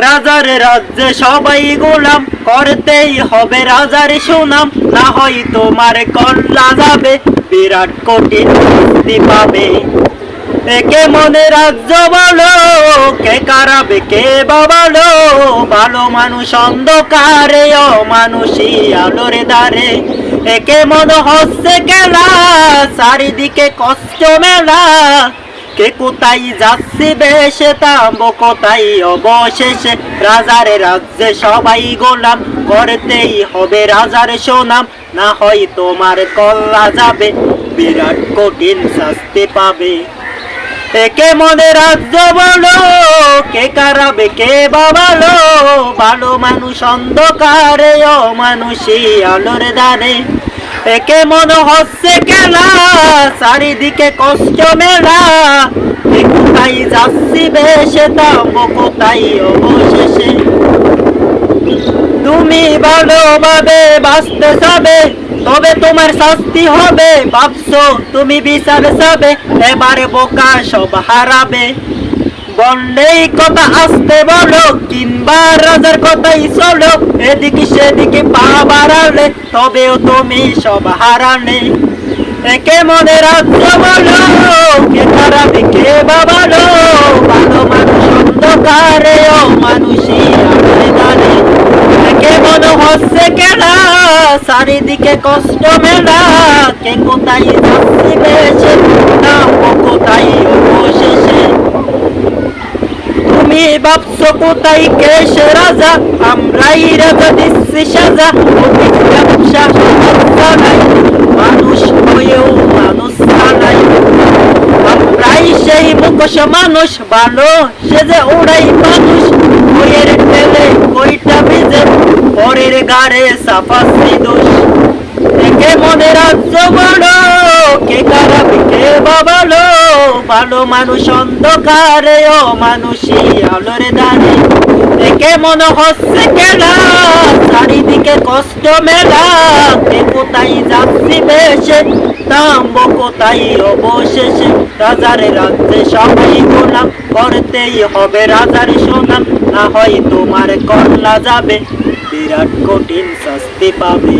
রাজার রাজ্যে সবাই গোলাম, করতেই হবে রাজার সুনাম। না হয় তোমার কল্লা যাবে, বিরাট কঠিন পাবে। একে মনে রাজ্য বলো, কে কারাবে, কে বাবালো ভালো মানুষ অন্ধকারে ও মানুষই আলোর দ্বারে। একে মনে হচ্ছে খেলা, চারিদিকে কষ্ট মেলা। কে কোথায় যাচ্ছে বেশে তাম্ব, কোথায় অবশেষে? রাজার রাজ্যে সবাই গোলাম, করতেই হবে রাজার সুনাম। না হয় তোমার কল্লা যাবে, বিরাট কঠিন শাস্তি পাবে। একে মনে রাজ্য বলো? কে কারাবে, কে বাবালো? ভালো মানুষ অন্ধকারে ও মানুষই আলোর দানে। একে মনে হচ্ছে খেলা, চারিদিকে কষ্ট মেলা। কোথায় যাচ্ছি বেশে তাম্ব কোথায় অবশেষে। তুমি ভালোভাবে বাঁচতে যাবে তবে তোমার শাস্তি হবে। ভাবছ তুমি বিচার যাবে এবারে বোকা সব হারাবে। বললেই কথা আসতে বলো, কিংবা রাজার কথাই চলো, এদিকে সেদিকে পা বাড়ালে, তবেও তুমি সব হারানে একে মনে রাজ্য বলো, কে হারাবে কে বাবালো ভালো মানুষ অন্ধকারে ও মানুষই আলোয় দাঁড়ে কে মনে হচ্ছে কেনা, চারিদিকে কষ্ট মেলা, কে কোথায় যাচ্ছি বেশে না ও কোথায় অবশেষে তুমি ভাবছ কোথায় কেসে রাজা, আমরাই রাজা দিচ্ছি সাজা। ব্যবসা নাই, মানুষ হয়েও মানুষ নাই। আমরাই সেই মুখোশ মানুষ ভালো সে যে ওরাই মানুষ। বইয়ের টেলে কইটা ভিজে পরের গাড়ে সাফাসি দোষ একে মনে রাজ্য বলো কে কারাবে কে বাবালো ভালো মানুষ অন্ধকারে, ও মানুষই আলোরে দাঁড়ে দেখে মনে হচ্ছে খেলা, চারিদিকে কষ্ট মেলা। কে কোথায় যাচ্ছি বেশে নামব কোথায় অবশেষে? রাজার রাজ্যে সবাই গোলাম, করতেই হবে রাজার সুনাম। না হয় তোমার কল্লা যাবে, বিরাট কঠিন শাস্তি পাবে।